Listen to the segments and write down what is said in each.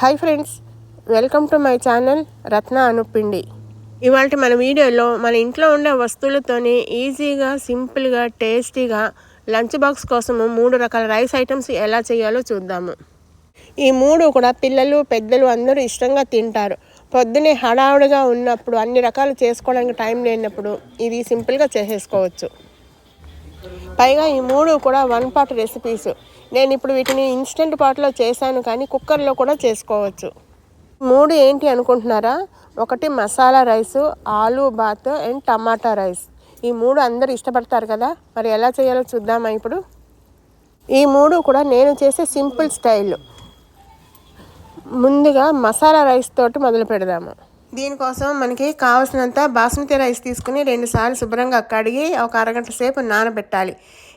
Hi friends welcome to my channel Ratna Anupindi ఇవాళ మన వీడియోలో మన ఇంట్లో ఉండే వస్తువులతోనే ఈజీగా సింపుల్గా టేస్టీగా లంచ్ బాక్స్ కోసము మూడు రకాల రైస్ ఐటమ్స్ ఎలా చేయాలో చూద్దాము. ఈ మూడు కూడా పిల్లలు పెద్దలు అందరూ ఇష్టంగా తింటారు. పొద్దునే హడావుడిగా ఉన్నప్పుడు అన్ని రకాలు చేసుకోవడానికి టైం లేనప్పుడు ఇది సింపుల్గా చేసేసుకోవచ్చు. పైగా ఈ మూడు కూడా వన్ పాట్ రెసిపీస్ నేను ఇప్పుడు వీటిని ఇన్స్టెంట్ పాట్లో చేశాను కానీ కుక్కర్లో కూడా చేసుకోవచ్చు. మూడు ఏంటి అనుకుంటున్నారా? ఒకటి masala rice aloo bath and tomato rice. ఈ మూడు అందరు ఇష్టపడతారు కదా? మరి ఎలా చేయాలో చూద్దామా ఇప్పుడు? ఈ మూడు కూడా నేను చేసే సింపుల్ స్టైల్. ముందుగా మసాలా రైస్ తోటి మొదలు పెడదాము. దీనికోసం మనకి కావాల్సినంత బాస్మతి రైస్ తీసుకుని రెండుసార్లు శుభ్రంగా కడిగి ఒక అరగంట సేపు నానబెట్టాలి.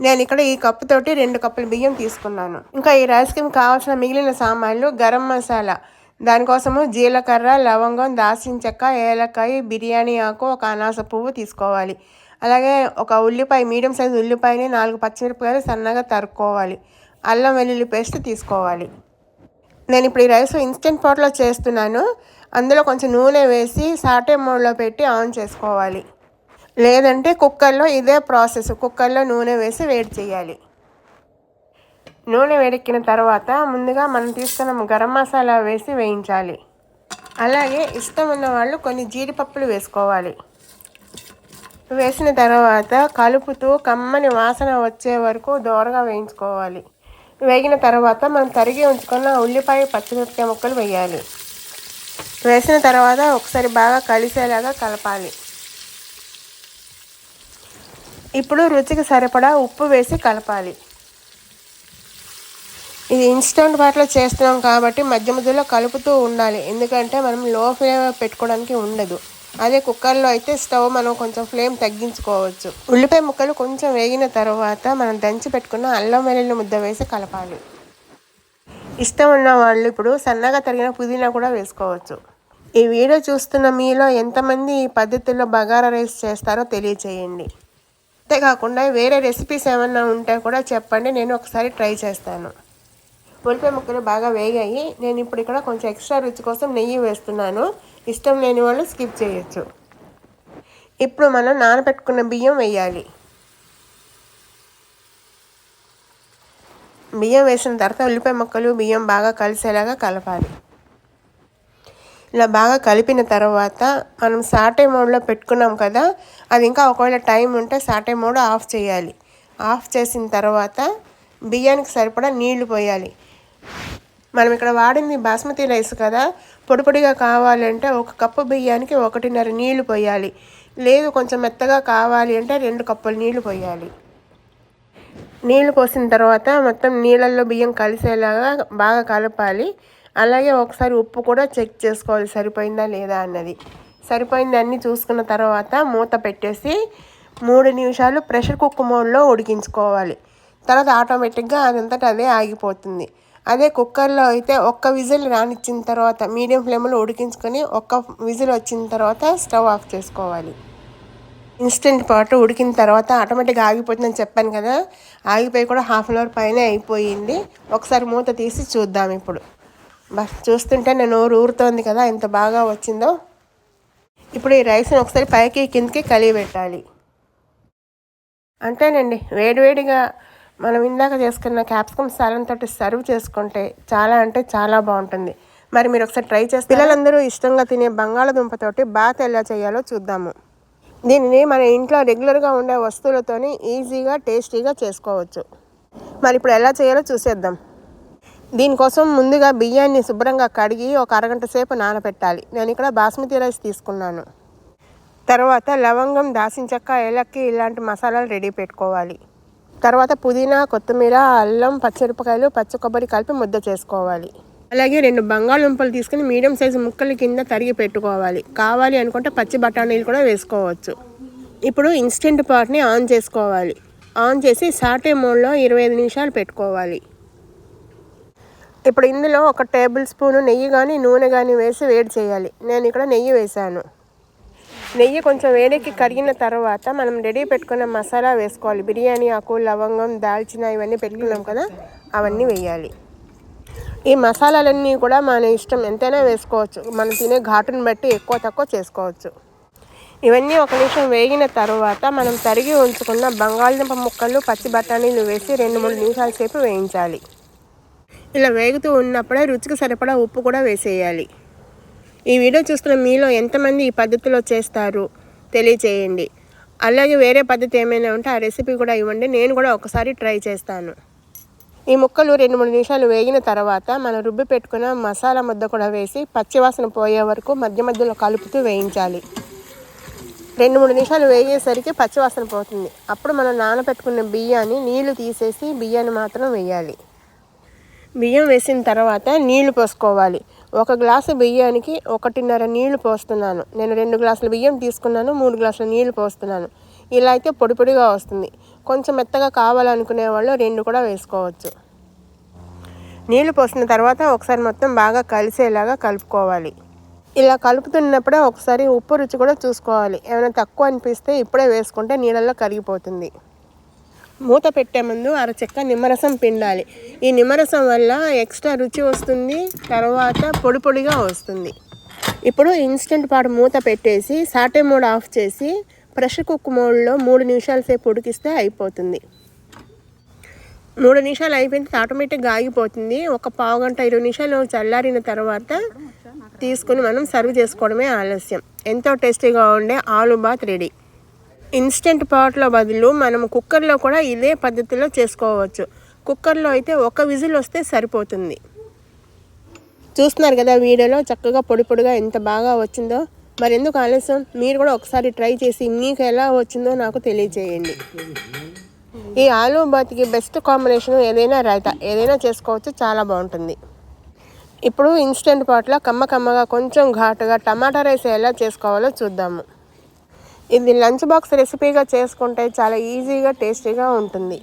నేను ఇక్కడ ఈ కప్పు తోటి రెండు కప్పుల బియ్యం తీసుకున్నాను. ఇంకా ఈ రైస్కి కావాల్సిన మిగిలిన సామాన్లు గరం మసాలా. దానికోసము జీలకర్ర లవంగం దాల్చిన చెక్క ఏలకాయ బిర్యానీ ఆకు ఒక అనాస పువ్వు తీసుకోవాలి. అలాగే ఒక ఉల్లిపాయ మీడియం సైజు ఉల్లిపాయని నాలుగు పచ్చిమిరపకాయలు సన్నగా తరుక్కోవాలి. అల్లం వెల్లుల్లి పేస్ట్ తీసుకోవాలి. నేను ఇప్పుడు ఈ రైస్ ఇన్స్టెంట్ పాట్లో చేస్తున్నాను. అందులో కొంచెం నూనె వేసి సాటే మోడ్లో పెట్టి ఆన్ చేసుకోవాలి. లేదంటే కుక్కర్లో ఇదే ప్రాసెస్. కుక్కర్లో నూనె వేసి వేడి చేయాలి. నూనె వేడెక్కిన తర్వాత ముందుగా మనం తీసుకున్న గరం మసాలా వేసి వేయించాలి. అలాగే ఇష్టం ఉన్న వాళ్ళు కొన్ని జీడిపప్పులు వేసుకోవాలి. వేసిన తర్వాత కలుపుతూ కమ్మని వాసన వచ్చే వరకు దోరగా వేయించుకోవాలి. వేగిన తర్వాత మనం తరిగి ఉంచుకున్న ఉల్లిపాయ పచ్చిమిరపకాయ ముక్కలు వేయాలి. వేసిన తర్వాత ఒకసారి బాగా కలిసేలాగా కలపాలి. ఇప్పుడు రుచికి సరిపడా ఉప్పు వేసి కలపాలి. ఇది ఇన్స్టెంట్ వాటిలో చేస్తున్నాం కాబట్టి మధ్య మధ్యలో కలుపుతూ ఉండాలి. ఎందుకంటే మనం లో ఫ్లేమ్ పెట్టుకోవడానికి ఉండదు. అదే కుక్కర్లో అయితే స్టవ్ మనం కొంచెం ఫ్లేమ్ తగ్గించుకోవచ్చు. ఉల్లిపాయ ముక్కలు కొంచెం వేగిన తర్వాత మనం దంచి పెట్టుకున్న అల్లం వెల్లుల్లి ముద్ద వేసి కలపాలి. ఇష్టం ఉన్న వాళ్ళు ఇప్పుడు సన్నగా తరిగిన పుదీనా కూడా వేసుకోవచ్చు. ఈ వీడియో చూస్తున్న మీలో ఎంతమంది ఈ పద్ధతిలో బగారా రైస్ చేస్తారో తెలియచేయండి. అంతేకాకుండా వేరే రెసిపీస్ ఏమన్నా ఉంటే కూడా చెప్పండి నేను ఒకసారి ట్రై చేస్తాను. ఉల్లిపాయ ముక్కలు బాగా వేగాయి. నేను ఇప్పుడు ఇక్కడ కొంచెం ఎక్స్ట్రా రుచి కోసం నెయ్యి వేస్తున్నాను. ఇష్టం లేని వాళ్ళు స్కిప్ చేయొచ్చు. ఇప్పుడు మనం నానబెట్టుకున్న బియ్యం వేయాలి. బియ్యం వేసిన తర్వాత ఉల్లిపాయ ముక్కలు బియ్యం బాగా కలిసేలాగా కలపాలి. ఇలా బాగా కలిపిన తర్వాత మనం సాటే మోడ్లో పెట్టుకున్నాం కదా అది ఇంకా ఒకవేళ టైం ఉంటే సాటే మోడ్ ఆఫ్ చేయాలి. ఆఫ్ చేసిన తర్వాత బియ్యానికి సరిపడా నీళ్ళు పోయాలి. మనం ఇక్కడ వాడింది బాస్మతి రైస్ కదా పొడి పొడిగా కావాలంటే ఒక కప్పు బియ్యానికి ఒకటిన్నర నీళ్ళు పోయాలి. లేదు కొంచెం మెత్తగా కావాలి అంటే రెండు కప్పులు నీళ్ళు పోయాలి. నీళ్ళు పోసిన తర్వాత మొత్తం నీళ్ళల్లో బియ్యం కలిసేలాగా బాగా కలపాలి. అలాగే ఒకసారి ఉప్పు కూడా చెక్ చేసుకోవాలి సరిపోయిందా లేదా అన్నది. సరిపోయిందన్నీ చూసుకున్న తర్వాత మూత పెట్టేసి మూడు నిమిషాలు ప్రెషర్ కుక్ మోడ్లో ఉడికించుకోవాలి. తర్వాత ఆటోమేటిక్గా అదంతటా అదే ఆగిపోతుంది. అదే కుక్కర్లో అయితే ఒక్క విజిల్ రానిచ్చిన తర్వాత మీడియం ఫ్లేమ్లో ఉడికించుకొని ఒక్క విజిల్ వచ్చిన తర్వాత స్టవ్ ఆఫ్ చేసుకోవాలి. ఇన్స్టెంట్ పాటు ఉడికిన తర్వాత ఆటోమేటిక్గా ఆగిపోతుందని చెప్పాను కదా ఆగిపోయి కూడా హాఫ్ అన్ అవర్ పైన అయిపోయింది. ఒకసారి మూత తీసి చూద్దాం ఇప్పుడు. బస్ చూస్తుంటే నేను నోరు ఊరుతోంది కదా ఎంత బాగా వచ్చిందో. ఇప్పుడు ఈ రైస్ని ఒకసారి పైకి కిందకి కలిగి పెట్టాలి. అంతేనండి వేడివేడిగా మనం ఇందాక చేసుకున్న క్యాప్సికమ్ సాలన్ తోటి సర్వ్ చేసుకుంటే చాలా అంటే చాలా బాగుంటుంది. మరి మీరు ఒకసారి ట్రై చేస్తే పిల్లలందరూ ఇష్టంగా తినే బంగాళదుంపతోటి బాత్ ఎలా చేయాలో చూద్దాము. దీనిని మన ఇంట్లో రెగ్యులర్గా ఉండే వస్తువులతోని ఈజీగా టేస్టీగా చేసుకోవచ్చు. మరి ఇప్పుడు ఎలా చేయాలో చూసేద్దాం. దీనికోసం ముందుగా బియ్యాన్ని శుభ్రంగా కడిగి ఒక అరగంట సేపు నానబెట్టాలి నేను ఇక్కడ బాస్మతి రైస్ తీసుకున్నాను. తర్వాత లవంగం దాసించక్క ఏలక్కి ఇలాంటి మసాలాలు రెడీ పెట్టుకోవాలి. తర్వాత పుదీనా కొత్తిమీర అల్లం పచ్చిమిరపకాయలు పచ్చి కొబ్బరి కలిపి ముద్ద చేసుకోవాలి. అలాగే రెండు బంగాళదుంపలు తీసుకుని మీడియం సైజు ముక్కల కింద తరిగి పెట్టుకోవాలి. కావాలి అనుకుంటే పచ్చి బఠానీలు కూడా వేసుకోవచ్చు. ఇప్పుడు ఇన్స్టెంట్ పాట్ని ఆన్ చేసుకోవాలి. ఆన్ చేసి సాటే మోడ్లో ఇరవై ఐదు నిమిషాలు పెట్టుకోవాలి. ఇప్పుడు ఇందులో ఒక టేబుల్ స్పూను నెయ్యి కానీ నూనె కానీ వేసి వేడి చేయాలి. నేను ఇక్కడ నెయ్యి వేశాను. నెయ్యి కొంచెం వేడెక్కి కరిగిన తర్వాత మనం రెడీ పెట్టుకున్న మసాలా వేసుకోవాలి. బిర్యానీ ఆకు లవంగం దాల్చిన ఇవన్నీ పెట్టుకున్నాం కదా అవన్నీ వేయాలి. ఈ మసాలాలన్నీ కూడా మన ఇష్టం ఎంతైనా వేసుకోవచ్చు. మనం తినే ఘాటుని బట్టి ఎక్కువ తక్కువ చేసుకోవచ్చు. ఇవన్నీ ఒక నిమిషం వేగిన తర్వాత మనం తరిగి ఉంచుకున్న బంగాళదుంప ముక్కలు పచ్చి బఠానీలు వేసి రెండు మూడు నిమిషాల సేపు వేయించాలి. ఇలా వేగుతూ ఉన్నప్పుడే రుచికి సరిపడా ఉప్పు కూడా వేసేయాలి. ఈ వీడియో చూస్తున్న మీలో ఎంతమంది ఈ పద్ధతిలో చేస్తారు తెలియచేయండి. అలాగే వేరే పద్ధతి ఏమైనా ఉంటే ఆ రెసిపీ కూడా ఇవ్వండి. నేను కూడా ఒకసారి ట్రై చేస్తాను. ఈ ముక్కలు రెండు మూడు నిమిషాలు వేగిన తర్వాత మనం రుబ్బి పెట్టుకున్న మసాలా ముద్ద కూడా వేసి పచ్చివాసన పోయే వరకు మధ్య మధ్యలో కలుపుతూ వేయించాలి. రెండు మూడు నిమిషాలు వేగేసరికి పచ్చివాసన పోతుంది. అప్పుడు మనం నానబెట్టుకున్న బియ్యాన్ని నీళ్ళు తీసేసి బియ్యాన్ని మాత్రం వేయాలి. బియ్యం వేసిన తర్వాత నీళ్ళు పోసుకోవాలి. ఒక గ్లాసు బియ్యానికి ఒకటిన్నర నీళ్ళు పోస్తున్నాను. నేను రెండు గ్లాసుల బియ్యం తీసుకున్నాను మూడు గ్లాసుల నీళ్ళు పోస్తున్నాను. ఇలా అయితే పొడి పొడిగా వస్తుంది. కొంచెం మెత్తగా కావాలనుకునే వాళ్ళు రెండు కూడా వేసుకోవచ్చు. నీళ్ళు పోసిన తర్వాత ఒకసారి మొత్తం బాగా కలిసేలాగా కలుపుకోవాలి. ఇలా కలుపుతున్నప్పుడే ఒకసారి ఉప్పు రుచి కూడా చూసుకోవాలి. ఏమైనా తక్కువ అనిపిస్తే ఇప్పుడే వేసుకుంటే నీళ్ళల్లో కరిగిపోతుంది. మూత పెట్టే ముందు అరచెక్క నిమ్మరసం పిండాలి. ఈ నిమ్మరసం వల్ల ఎక్స్ట్రా రుచి వస్తుంది తర్వాత పొడి పొడిగా వస్తుంది. ఇప్పుడు ఇన్స్టెంట్ పాటు మూత పెట్టేసి సాటే మోడ్ ఆఫ్ చేసి ప్రెషర్ కుక్ మోడ్లో మూడు నిమిషాల సేపు ఉడికిస్తే అయిపోతుంది. మూడు నిమిషాలు అయిపోయింది ఆటోమేటిక్గా ఆగిపోతుంది. ఒక పావు గంట ఇరవై నిమిషాలు చల్లారిన తర్వాత తీసుకుని మనం సర్వ్ చేసుకోవడమే ఆలస్యం. ఎంతో టేస్టీగా ఉండే ఆలు బాత్ రెడీ. ఇన్స్టెంట్ పాట్లో బదులు మనం కుక్కర్లో కూడా ఇదే పద్ధతిలో చేసుకోవచ్చు. కుక్కర్లో అయితే ఒక విజిల్ వస్తే సరిపోతుంది. చూస్తున్నారు కదా వీడియోలో చక్కగా పొడి పొడిగా ఎంత బాగా వచ్చిందో. మరి ఎందుకు ఆలస్యం? మీరు కూడా ఒకసారి ట్రై చేసి మీకు ఎలా వచ్చిందో నాకు తెలియజేయండి. ఈ ఆలూ బాతికి బెస్ట్ కాంబినేషన్ ఏదైనా రైతా ఏదైనా చేసుకోవచ్చు చాలా బాగుంటుంది. ఇప్పుడు ఇన్స్టెంట్ పాట్లో కమ్మ కమ్మగా కొంచెం ఘాటుగా టమాటా రైస్ ఎలా చేసుకోవాలో చూద్దాము. ఇది లంచ్ బాక్స్ రెసిపీగా చేసుకుంటే చాలా ఈజీగా టేస్టీగా ఉంటుంది.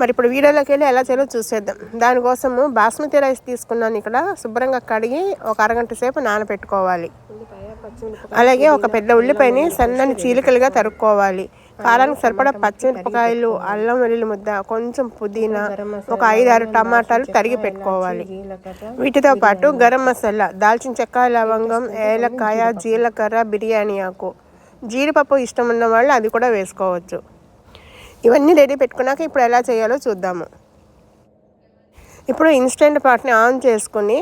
మరి ఇప్పుడు వీడియోలోకి వెళ్ళి ఎలా చేయాలో చూసేద్దాం. దానికోసము బాస్మతి రైస్ తీసుకున్నాను ఇక్కడ. శుభ్రంగా కడిగి ఒక అరగంట సేపు నానబెట్టుకోవాలి. అలాగే ఒక పెద్ద ఉల్లిపాయని సన్నని చీలికలుగా తరుక్కోవాలి. కారానికి సరిపడా పచ్చిమిరపకాయలు అల్లం వెల్లుల్లి ముద్ద కొంచెం పుదీనా ఒక ఐదు ఆరు టమాటాలు తరిగి పెట్టుకోవాలి. వీటితో పాటు గరం మసాలా దాల్చిన చెక్క లవంగం ఏలక్కాయ జీలకర్ర బిర్యానీ ఆకు. జీడిపప్పు ఇష్టం ఉన్న వాళ్ళు అది కూడా వేసుకోవచ్చు. ఇవన్నీ రెడీ పెట్టుకున్నాక ఇప్పుడు ఎలా చేయాలో చూద్దాము. ఇప్పుడు ఇన్స్టెంట్ పాట్ని ఆన్ చేసుకుని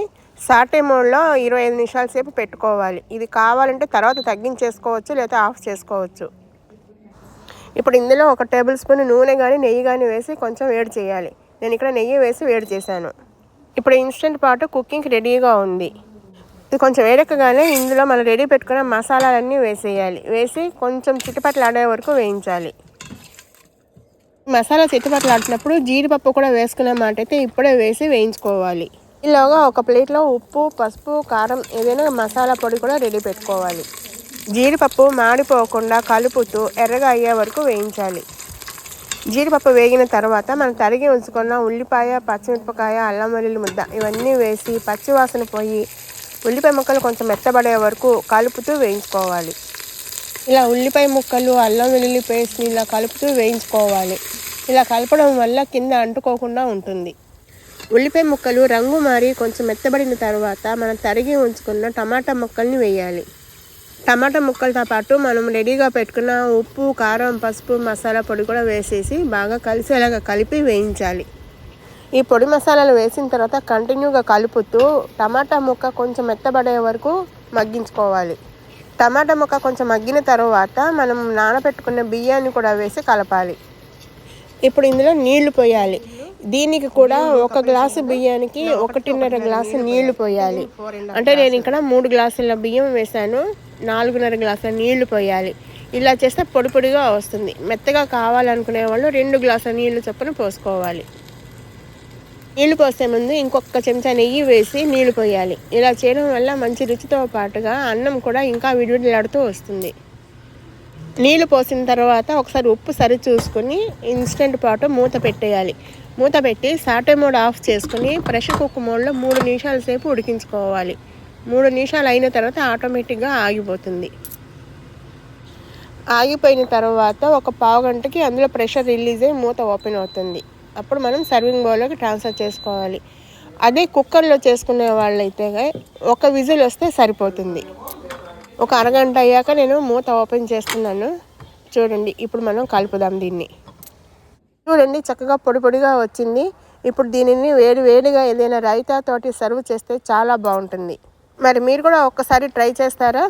సాటే మోడ్లో ఇరవై ఐదు నిమిషాల సేపు పెట్టుకోవాలి. ఇది కావాలంటే తర్వాత తగ్గించేసుకోవచ్చు లేదా ఆఫ్ చేసుకోవచ్చు. ఇప్పుడు ఇందులో ఒక టేబుల్ స్పూన్ నూనె కానీ నెయ్యి కానీ వేసి కొంచెం వేడి చేయాలి. నేను ఇక్కడ నెయ్యి వేసి వేడి చేశాను. ఇప్పుడు ఇన్స్టెంట్ పాటు కుకింగ్కి రెడీగా ఉంది. ఇది కొంచెం వేడెక్కగానే ఇందులో మనం రెడీ పెట్టుకున్న మసాలాలన్నీ వేసేయాలి. వేసి కొంచెం చిట్టుపట్లు ఆడే వరకు వేయించాలి. మసాలా చిట్టుపట్లు ఆడినప్పుడు జీడిపప్పు కూడా వేసుకున్న అయితే ఇప్పుడే వేసి వేయించుకోవాలి. ఈలోగా ఒక ప్లేట్లో ఉప్పు పసుపు కారం ఏదైనా మసాలా పొడి కూడా రెడీ పెట్టుకోవాలి. జీడిపప్పు మాడిపోకుండా కలుపుతూ ఎర్రగా అయ్యే వరకు వేయించాలి. జీడిపప్పు వేగిన తర్వాత మనం తరిగి ఉంచుకున్న ఉల్లిపాయ పచ్చిమిరపకాయ అల్లం వెల్లుల్లి ముద్ద ఇవన్నీ వేసి పచ్చివాసన పోయి ఉల్లిపాయ ముక్కలు కొంచెం మెత్తబడే వరకు కలుపుతూ వేయించుకోవాలి. ఇలా ఉల్లిపాయ ముక్కలు అల్లం వెల్లుల్లి పేస్ట్ని ఇలా కలుపుతూ వేయించుకోవాలి. ఇలా కలపడం వల్ల కింద అంటుకోకుండా ఉంటుంది. ఉల్లిపాయ ముక్కలు రంగు మారి కొంచెం మెత్తబడిన తర్వాత మనం తరిగి ఉంచుకున్న టమాటా ముక్కల్ని వేయాలి. టమాటా ముక్కలతో పాటు మనం రెడీగా పెట్టుకున్న ఉప్పు కారం పసుపు మసాలా పొడి కూడా వేసేసి బాగా కలిసేలాగా కలిపి వేయించాలి. ఈ పొడి మసాలాలు వేసిన తర్వాత కంటిన్యూగా కలుపుతూ టమాటా ముక్క కొంచెం మెత్తబడే వరకు మగ్గించుకోవాలి. టమాటా ముక్క కొంచెం మగ్గిన తర్వాత మనం నానబెట్టుకున్న బియ్యాన్ని కూడా వేసి కలపాలి. ఇప్పుడు ఇందులో నీళ్ళు పోయాలి. దీనికి కూడా ఒక గ్లాసు బియ్యానికి ఒకటిన్నర గ్లాసు నీళ్ళు పోయాలి. అంటే నేను ఇక్కడ మూడు గ్లాసుల బియ్యం వేసాను నాలుగున్నర గ్లాసుల నీళ్ళు పోయాలి. ఇలా చేస్తే పొడి పొడిగా వస్తుంది. మెత్తగా కావాలనుకునే వాళ్ళు రెండు గ్లాసుల నీళ్ళు చొప్పున పోసుకోవాలి. నీళ్ళు పోసే ముందు ఇంకొక చెంచా నెయ్యి వేసి నీళ్ళు పోయాలి. ఇలా చేయడం వల్ల మంచి రుచితో పాటుగా అన్నం కూడా ఇంకా విడివిడలాడుతూ వస్తుంది. నీళ్ళు పోసిన తర్వాత ఒకసారి ఉప్పు సరి చూసుకుని ఇన్స్టెంట్ పాటు మూత పెట్టేయాలి. మూత పెట్టి సాటే మోడ్ ఆఫ్ చేసుకుని ప్రెషర్ కుక్ మోడ్లో మూడు నిమిషాల సేపు ఉడికించుకోవాలి. మూడు నిమిషాలు అయిన తర్వాత ఆటోమేటిక్గా ఆగిపోతుంది. ఆగిపోయిన తర్వాత ఒక పావు గంటకి అందులో ప్రెషర్ రిలీజ్ అయ్యి మూత ఓపెన్ అవుతుంది. అప్పుడు మనం సర్వింగ్ బౌల్లోకి ట్రాన్స్ఫర్ చేసుకోవాలి. అదే కుక్కర్లో చేసుకునే వాళ్ళైతే ఒక విజిల్ వస్తే సరిపోతుంది. ఒక అరగంట అయ్యాక నేను మూత ఓపెన్ చేస్తున్నాను. చూడండి ఇప్పుడు మనం కలుపుదాం దీన్ని. చూడండి చక్కగా పొడి పొడిగా వచ్చింది. ఇప్పుడు దీనిని వేడి వేడిగా ఏదైనా రైతా తోటి సర్వ్ చేస్తే చాలా బాగుంటుంది. మరి మీరు కూడా ఒక్కసారి ట్రై చేస్తారా?